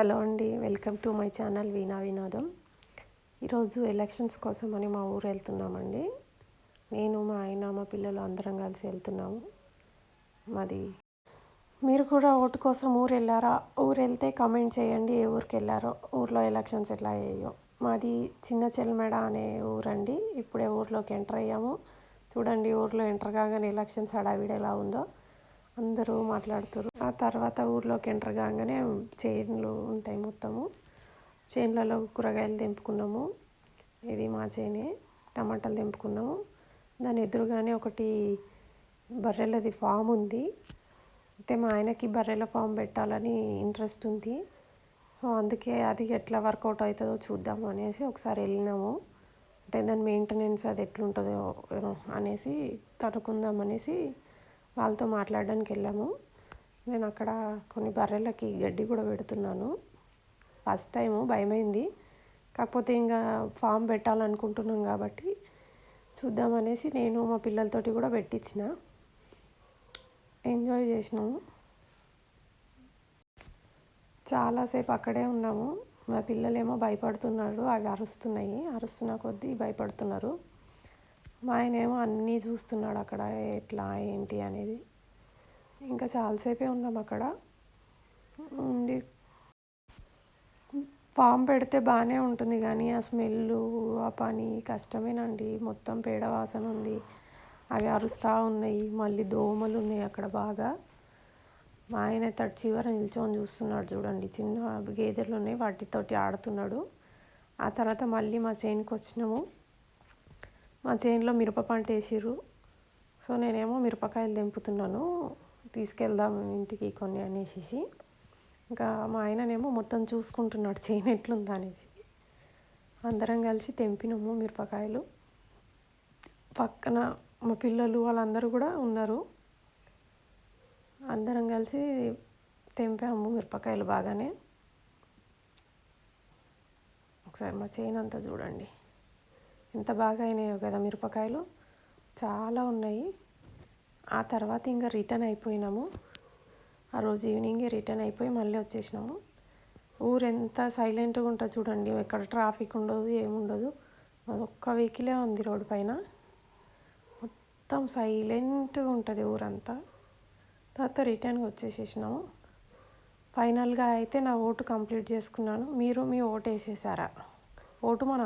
Hello అండి welcome to my channel Veena Vinodam. ఈరోజు elections కోసం అని మా ఊరు వెళ్తున్నామండి. నేను మా ఆయన మా పిల్లలు అందరం కలిసి వెళ్తున్నాము. మాది మీరు కూడా ఓటు కోసం ఊరు వెళ్ళారా? ఊరు వెళ్తే కమెంట్ చేయండి ఏ ఊరికి వెళ్ళారో ఊర్లో ఎలక్షన్స్ ఎలా అయ్యాయో. మాది చిన్న చెల్మెడ అనే ఊరండి. ఇప్పుడే ఊర్లోకి ఎంటర్ అయ్యాము. చూడండి ఊర్లో ఎంటర్ కాగానే ఎలక్షన్స్ హడావిడి ఎలా ఉందో. అందరూ మాట్లాడుతారు. ఆ తర్వాత ఊర్లోకి ఎంటర్ కాగానే చైన్లు ఉంటాయి మొత్తము. చైన్లలో కూరగాయలు తెంపుకున్నాము. ఇది మా చేనే. టమాటాలు తెంపుకున్నాము. దాని ఎదురుగానే ఒకటి బర్రెలది ఫామ్ ఉంది. అయితే మా ఆయనకి బర్రెల ఫామ్ పెట్టాలని ఇంట్రెస్ట్ ఉంది. సో అందుకే అది ఎట్లా వర్కౌట్ అవుతుందో చూద్దాం అనేసి ఒకసారి వెళ్ళినాము. అంటే దాని మెయింటెనెన్స్ అది ఎట్లుంటుందో అనేసి కనుక్కుందాం అనేసి వాళ్ళతో మాట్లాడడానికి వెళ్ళాము నేను అక్కడ కొన్ని బర్రెలకి గడ్డి కూడా పెడుతున్నాను. ఫస్ట్ టైము భయమైంది. కాకపోతే ఇంకా ఫామ్ పెట్టాలనుకుంటున్నాం కాబట్టి చూద్దామనేసి నేను మా పిల్లలతోటి కూడా పెట్టించిన ఎంజాయ్ చేసినాము. చాలాసేపు అక్కడే ఉన్నాము. మా పిల్లలేమో భయపడుతున్నారు. అవి అరుస్తున్నాయి. అరుస్తున్న కొద్దీ భయపడుతున్నారు. మా ఆయన ఏమో అన్నీ చూస్తున్నాడు అక్కడ ఎట్లా ఏంటి అనేది. ఇంకా చాలాసేపే ఉన్నాం అక్కడ. ఉండి ఫామ్ పెడితే బాగానే ఉంటుంది కానీ ఆ స్మెల్ ఆ పని కష్టమేనండి. మొత్తం పేడ వాసన ఉంది. అవి అరుస్తూ ఉన్నాయి. మళ్ళీ దోమలు ఉన్నాయి అక్కడ బాగా. మా ఆయన తడి చివర నిల్చొని చూస్తున్నాడు చూడండి. చిన్న గేదెలు ఉన్నాయి. వాటితోటి ఆడుతున్నాడు. ఆ తర్వాత మళ్ళీ మా చేనుకి వచ్చినాము మా చేనులో మిరప పంట వేసిర్రు. సో నేనేమో మిరపకాయలు తెంపుతున్నాను. తీసుకెళ్దాం ఇంటికి కొన్ని అనేసి ఇంకా మా ఆయననేమో మొత్తం చూసుకుంటున్నాడు చేను ఎట్లుందా అనేసి. అందరం కలిసి తెంపినాము మిరపకాయలు. పక్కన మా పిల్లలు వాళ్ళందరూ కూడా ఉన్నారు. అందరం కలిసి తెంపాము మిరపకాయలు బాగానే. ఒకసారి మా చైన్ అంతా చూడండి. ఎంత బాగా అయినాయో కదా మిరపకాయలు. చాలా ఉన్నాయి. ఆ తర్వాత ఇంకా రిటర్న్ అయిపోయినాము. ఆ రోజు ఈవినింగే రిటర్న్ అయిపోయి మళ్ళీ వచ్చేసినాము. ఊరు ఎంత సైలెంట్గా ఉంటుంది చూడండి. ఎక్కడ ట్రాఫిక్ ఉండదు ఏముండదు ఒక్క వెహికలే ఉంది రోడ్డు పైన. మొత్తం సైలెంట్గా ఉంటుంది ఊరంతా. తర్వాత రిటర్న్గా వచ్చేసేసినాము. ఫైనల్గా అయితే నా ఓటు కంప్లీట్ చేసుకున్నాను. మీరు మీ ఓటు వేసేసారా? ఓటు మన